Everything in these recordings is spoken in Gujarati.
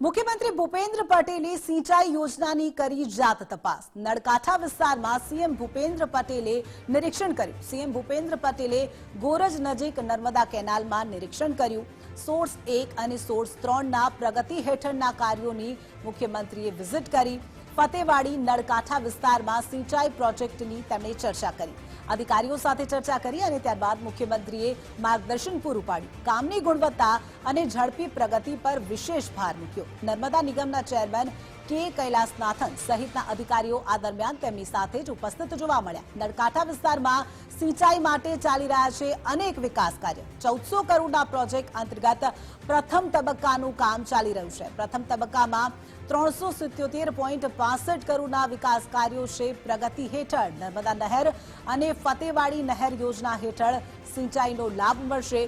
મુખ્યમંત્રી ભૂપેન્દ્ર પટેલે સિંચાઈ યોજનાની કરી જાત તપાસ. નળકાંઠા વિસ્તારમાં સીએમ ભૂપેન્દ્ર પટેલે નિરીક્ષણ કર્યું. સીએમ ભૂપેન્દ્ર પટેલે ગોરજ નજીક નર્મદા કેનાલમાં નિરીક્ષણ કર્યું. સોર્સ એક અને સોર્સ ત્રણના પ્રગતિ હેઠળના કાર્યોની મુખ્યમંત્રીએ વિઝિટ કરી. ફતેવાડી, નળકાંઠા વિસ્તારમાં સિંચાઈ પ્રોજેક્ટની તેમણે ચર્ચા કરી. અધિકારીઓ સાથે ચર્ચા કરી અને ત્યારબાદ મુખ્યમંત્રીએ માર્ગદર્શન પૂરું પાડ્યું. કામની ગુણવત્તા અને ઝડપી પ્રગતિ પર વિશેષ ભાર મૂક્યો. નર્મદા નિગમના ચેરમેન કે કૈલાસનાથન સહિતના અધિકારીઓ આ દરમિયાન તેમની સાથે જ ઉપસ્થિત જોવા મળ્યા. નળકાંઠા વિસ્તારમાં સિંચાઈ માટે ચાલી રહ્યા છે અનેક વિકાસ કાર્ય. ચૌદસો કરોડના પ્રોજેક્ટ અંતર્ગત પ્રથમ તબક્કાનું કામ ચાલી રહ્યું છે. પ્રથમ તબક્કામાં ત્રણસો સિત્યોતેર પોઈન્ટ પાસઠ કરોડના વિકાસ કાર્યો છે પ્રગતિ હેઠળ. નર્મદા નહેર અને ફતેવાડી નહેર યોજના હેઠળ સિંચાઈનો લાભ મળશે.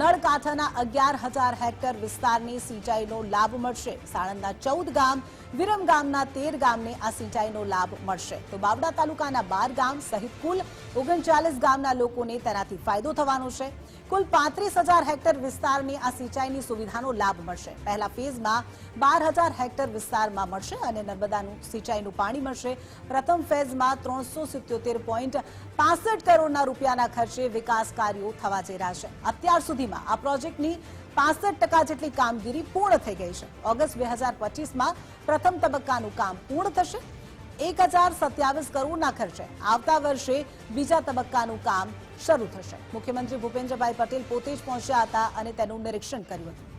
નળકાંઠાના અગિયાર હજાર હેક્ટર વિસ્તારની સિંચાઈનો લાભ મળશે. સાણંદના ચૌદ ગામ વિરમ ગામના તેર ગામને આ સિંચાઈનો લાભ મળશે. તો બાવડા તાલુકાના બાર ગામ સહિત કુલ ઓગણચાલીસ ગામના લોકોને તેનાથી ફાયદો થવાનો છે. કુલ પાંત્રીસ હજાર હેક્ટર વિસ્તારને આ સિંચાઈની સુવિધાનો લાભ મળશે. પહેલા ફેઝમાં બાર હજાર હેક્ટર વિસ્તારમાં મળશે અને નર્મદાનું સિંચાઈનું પાણી મળશે. પ્રથમ ફેઝમાં ત્રણસો સિત્યોતેર પોઈન્ટ પાસઠ કરોડના રૂપિયાના ખર્ચે વિકાસ કાર્યો થવા જઈ રહ્યા છે. અત્યાર સુધીમાં આ પ્રોજેક્ટની પાસઠ ટકા જેટલી કામગીરી પૂર્ણ થઈ ગઈ છે. ઓગસ્ટ બે હજાર પચીસમાં પ્રથમ તબક્કાનું કામ પૂર્ણ થશે. એક હજાર સત્યાવીસ કરોડના ખર્ચે આવતા વર્ષે બીજા તબક્કાનું કામ શરૂ થશે. મુખ્યમંત્રી ભૂપેન્દ્રભાઈ પટેલ પોતે જ પહોંચ્યા હતા અને તેનું નિરીક્ષણ કર્યું હતું.